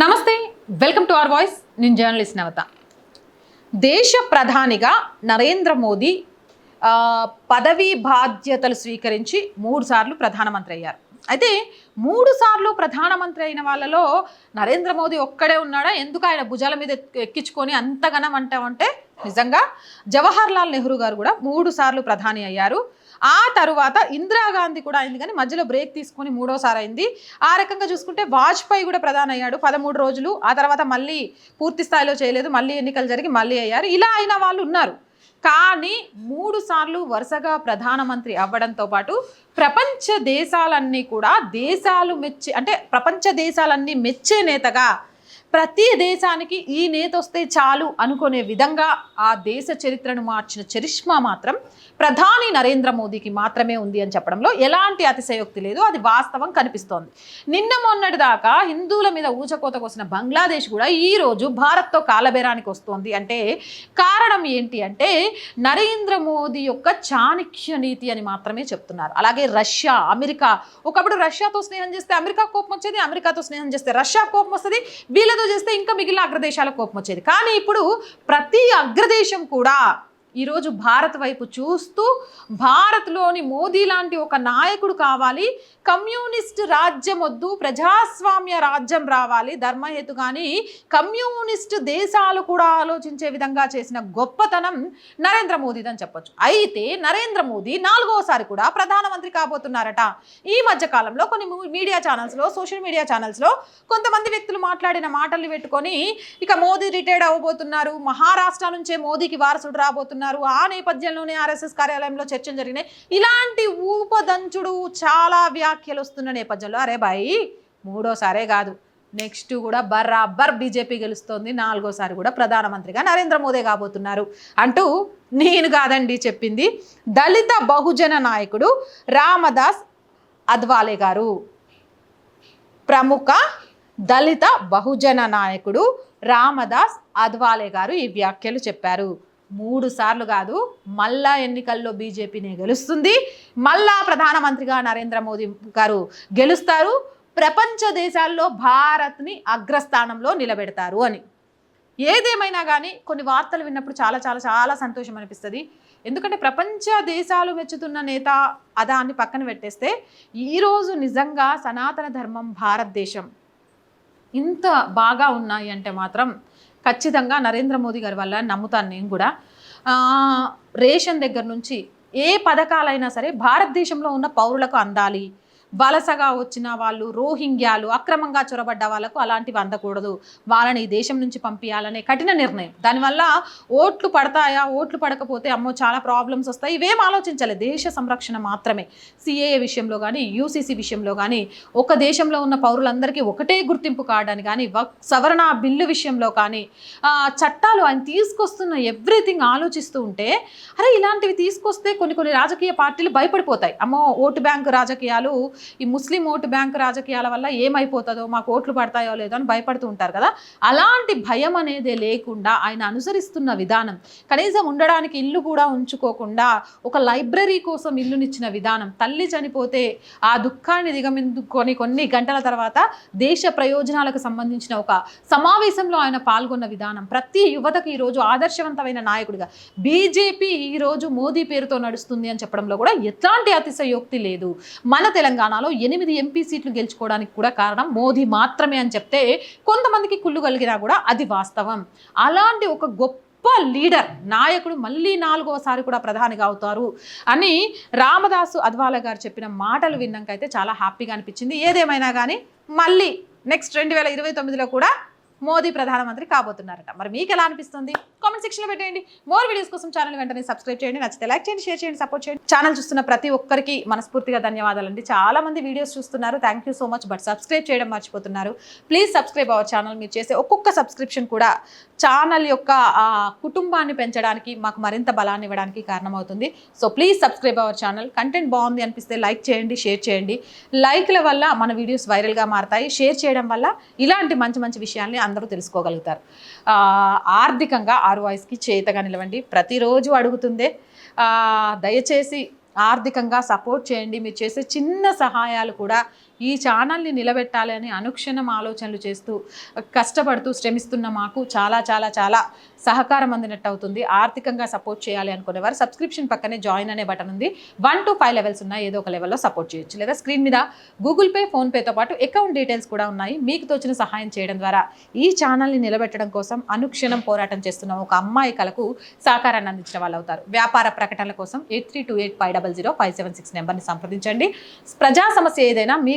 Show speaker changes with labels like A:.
A: నమస్తే welcome to our voice. నేను journalist Navata. దేశ ప్రధానిగా నరేంద్ర మోదీ పదవీ బాధ్యతలు స్వీకరించి మూడు సార్లు ప్రధానమంత్రి అయ్యారు. అయితే మూడు సార్లు ప్రధానమంత్రి అయిన వాళ్ళలో నరేంద్ర మోదీ ఒక్కడే ఉన్నాడా? ఎందుకు ఆయన భుజాల మీద ఎక్కించుకొని అంతగనం అంటామంటే నిజంగా జవహర్ లాల్ నెహ్రూ గారు కూడా మూడు సార్లు ప్రధాని అయ్యారు. ఆ తరువాత ఇందిరాగాంధీ కూడా అయింది కానీ మధ్యలో బ్రేక్ తీసుకొని మూడోసారి అయింది. ఆ రకంగా చూసుకుంటే వాజ్పేయి కూడా ప్రధాని అయ్యాడు. పదమూడు రోజులు. ఆ తర్వాత మళ్ళీ పూర్తి స్థాయిలో చేయలేదు. మళ్ళీ ఎన్నికలు జరిగి మళ్ళీ అయ్యారు. ఇలా అయిన వాళ్ళు ఉన్నారు. కానీ మూడు సార్లు వరుసగా ప్రధానమంత్రి అవ్వడంతో పాటు ప్రపంచ దేశాలన్నీ కూడా దేశాలు మెచ్చే అంటే ప్రపంచ దేశాలన్నీ మెచ్చే నేతగా ప్రతి దేశానికి ఈ నేత వస్తే చాలు అనుకునే విధంగా ఆ దేశ చరిత్రను మార్చిన చరిష్మా మాత్రం ప్రధాని నరేంద్ర మోదీకి మాత్రమే ఉంది అని చెప్పడంలో ఎలాంటి అతిశయోక్తి లేదు. అది వాస్తవం కనిపిస్తోంది. నిన్న మొన్నటి దాకా హిందువుల మీద ఊచకోత కోసిన బంగ్లాదేశ్ కూడా ఈ రోజు భారత్తో కాలబేరానికి వస్తోంది. అంటే కారణం ఏంటి అంటే నరేంద్ర మోదీ యొక్క చాణిక్య నీతి అని మాత్రమే చెప్తున్నారు. అలాగే రష్యా అమెరికా. ఒకప్పుడు రష్యాతో స్నేహం చేస్తే అమెరికా కోపం వచ్చేది అమెరికాతో స్నేహం చేస్తే రష్యా కోపం వస్తుంది. వీళ్ళతో చేస్తే ఇంకా మిగిలిన అగ్రదేశాల కోపం వచ్చేది. కానీ ఇప్పుడు ప్రతి అగ్రదేశం కూడా ఈరోజు భారత్ వైపు చూస్తూ భారత్లోని మోదీ లాంటి ఒక నాయకుడు కావాలి కమ్యూనిస్ట్ రాజ్యం వద్దు ప్రజాస్వామ్య రాజ్యం రావాలి ధర్మహేతు కానీ కమ్యూనిస్ట్ దేశాలు కూడా ఆలోచించే విధంగా చేసిన గొప్పతనం నరేంద్ర మోదీదని చెప్పొచ్చు. అయితే నరేంద్ర మోదీ నాలుగోసారి కూడా ప్రధానమంత్రి కాబోతున్నారట. ఈ మధ్య కాలంలో కొన్ని మూ- మీడియా ఛానల్స్లో సోషల్ మీడియా ఛానల్స్లో కొంతమంది వ్యక్తులు మాట్లాడిన మాటలు పెట్టుకొని ఇక మోదీ రిటైర్డ్ అవ్వబోతున్నారు. మహారాష్ట్ర నుంచే మోదీకి వారసుడు రాబోతున్నారు. ఆ నేపథ్యంలోనే ఆర్ఎస్ఎస్ కార్యాలయంలో చర్చలు జరిగినాయి. ఇలాంటి ఊపదంచుడు చాలా వ్యాఖ్యలు వస్తున్న నేపథ్యంలో అరే బాయి మూడోసారే కాదు. నెక్స్ట్ కూడా బరాబర్ బీజేపీ గెలుస్తోంది. నాలుగోసారి కూడా ప్రధానమంత్రిగా నరేంద్ర మోదీ కాబోతున్నారు. అంటూ నేను కాదండి చెప్పింది దళిత బహుజన నాయకుడు రామదాస్ అద్వాలే గారు. ప్రముఖ దళిత బహుజన నాయకుడు రామదాస్ అద్వాలే గారు ఈ వ్యాఖ్యలు చెప్పారు. మూడు సార్లు కాదు మళ్ళా ఎన్నికల్లో బీజేపీనే గెలుస్తుంది. మళ్ళా ప్రధానమంత్రిగా నరేంద్ర మోదీ గారు గెలుస్తారు. ప్రపంచ దేశాల్లో భారత్ని అగ్రస్థానంలో నిలబెడతారు అని. ఏదేమైనా కానీ కొన్ని వార్తలు విన్నప్పుడు చాలా చాలా చాలా సంతోషం అనిపిస్తుంది. ఎందుకంటే ప్రపంచ దేశాలు మెచ్చుతున్న నేత అదా అని పక్కన పెట్టేస్తే ఈరోజు నిజంగా సనాతన ధర్మం భారతదేశం. ఇంత బాగా ఉన్నాయి అంటే మాత్రం ఖచ్చితంగా నరేంద్ర మోదీ గారి వల్ల నమ్ముతాను నేను కూడా. రేషన్ దగ్గర నుంచి ఏ పథకాలైనా సరే భారతదేశంలో ఉన్న పౌరులకు అందాలి. వలసగా వచ్చిన వాళ్ళు రోహింగ్యాలు అక్రమంగా చొరబడ్డ వాళ్ళకు అలాంటివి అందకూడదు. వాళ్ళని ఈ దేశం నుంచి పంపించాలనే కఠిన నిర్ణయం. దానివల్ల ఓట్లు పడతాయా ఓట్లు పడకపోతే అమ్మో చాలా ప్రాబ్లమ్స్ వస్తాయి. ఇవేం ఆలోచించాలి. దేశ సంరక్షణ మాత్రమే. సిఏఏ విషయంలో కానీ యూసీసీ విషయంలో కానీ ఒక దేశంలో ఉన్న పౌరులందరికీ ఒకటే గుర్తింపు కావడానికి కానీ సవరణ బిల్లు విషయంలో కానీ చట్టాలు ఆయన తీసుకొస్తున్న ఎవ్రీథింగ్ ఆలోచిస్తూ ఉంటే అరే ఇలాంటివి తీసుకొస్తే కొన్ని కొన్ని రాజకీయ పార్టీలు భయపడిపోతాయి. అమ్మో ఓటు బ్యాంకు రాజకీయాలు ఈ ముస్లిం ఓటు బ్యాంకు రాజకీయాల వల్ల ఏమైపోతుందో మాకు ఓట్లు పడతాయో లేదో అని భయపడుతూ ఉంటారు కదా. అలాంటి భయం అనేది లేకుండా ఆయన అనుసరిస్తున్న విధానం కనీసం ఉండడానికి ఇల్లు కూడా ఉంచుకోకుండా ఒక లైబ్రరీ కోసం ఇల్లునిచ్చిన విధానం తల్లి చనిపోతే ఆ దుఃఖాన్ని దిగమిందుకొని కొన్ని గంటల తర్వాత దేశ ప్రయోజనాలకు సంబంధించిన ఒక సమావేశంలో ఆయన పాల్గొన్న విధానం ప్రతి యువతకు ఈరోజు ఆదర్శవంతమైన నాయకుడిగా బీజేపీ ఈరోజు మోదీ పేరుతో నడుస్తుంది అని చెప్పడంలో కూడా ఎట్లాంటి అతిశయోక్తి లేదు. మన తెలంగాణ తెలంగాణలో ఎనిమిది ఎంపీ సీట్లు గెలుచుకోవడానికి కూడా కారణం మోదీ మాత్రమే అని చెప్తే కొంతమందికి కుళ్ళు కలిగినా కూడా అది వాస్తవం. అలాంటి ఒక గొప్ప లీడర్ నాయకుడు మళ్ళీ నాలుగోసారి కూడా ప్రధానిగా అవుతారు అని రామదాసు అద్వాల గారు చెప్పిన మాటలు విన్నాకైతే చాలా హ్యాపీగా అనిపించింది. ఏదేమైనా కానీ మళ్ళీ నెక్స్ట్ రెండు వేల ఇరవై తొమ్మిదిలో కూడా మోదీ ప్రధానమంత్రి కాబోతున్నారట. మరి మీకు ఎలా అనిపిస్తుంది? కామెంట్ సెక్షన్లో పెట్టేయండి. మోర్ వీడియోస్ కోసం ఛానల్ వెంటనే సబ్స్క్రైబ్ చేయండి. నచ్చితే లైక్ చేయండి షేర్ చేయండి సపోర్ట్ చేయండి. ఛానల్ చూస్తున్న ప్రతి ఒక్కరికి మనస్ఫూర్తిగా ధన్యవాదాలండి. చాలా మంది వీడియోస్ చూస్తున్నారు. Thank you so much but subscribe చేయడం మర్చిపోతున్నారు. ప్లీజ్ సబ్స్క్రైబ్ అవర్ ఛానల్ మీరు చేసే ఒక్కొక్క సబ్స్క్రిప్షన్ కూడా ఛానల్ యొక్క కుటుంబాన్ని పెంచడానికి మాకు మరింత బలాన్ని ఇవ్వడానికి కారణమవుతుంది. So please subscribe our channel content బాగుంది అనిపిస్తే లైక్ చేయండి షేర్ చేయండి. లైక్ల వల్ల మన వీడియోస్ వైరల్గా మారతాయి. షేర్ చేయడం వల్ల ఇలాంటి మంచి మంచి విషయాల్ని అందరూ తెలుసుకోగలుగుతారు. ఆర్థికంగా ఆరు వాయిస్కి చేతగా నిలవండి. ప్రతిరోజు అడుగుతుందే. దయచేసి ఆర్థికంగా సపోర్ట్ చేయండి. మీరు చేసే చిన్న సహాయాలు కూడా ఈ ఛానల్ని నిలబెట్టాలి అని అనుక్షణం ఆలోచనలు చేస్తూ కష్టపడుతూ శ్రమిస్తున్న మాకు చాలా చాలా చాలా సహకారం అందినట్టు అవుతుంది. ఆర్థికంగా సపోర్ట్ చేయాలి అనుకునేవారు సబ్స్క్రిప్షన్ పక్కనే జాయిన్ అనే బటన్ ఉంది. వన్ టు ఫైవ్ లెవెల్స్ ఉన్నాయి ఏదో ఒక లెవెల్లో సపోర్ట్ చేయొచ్చు. లేదా స్క్రీన్ మీద గూగుల్ పే ఫోన్పేతో పాటు అకౌంట్ డీటెయిల్స్ కూడా ఉన్నాయి. మీకు తోచిన సహాయం చేయడం ద్వారా ఈ ఛానల్ని నిలబెట్టడం కోసం అనుక్షణం పోరాటం చేస్తున్న ఒక అమ్మాయి కలకు సహకారాన్ని అందించిన వాళ్ళు అవుతారు. వ్యాపార ప్రకటనల కోసం eight three two eight five double zero five seven six నెంబర్ని సంప్రదించండి. ప్రజా సమస్య ఏదైనా మీ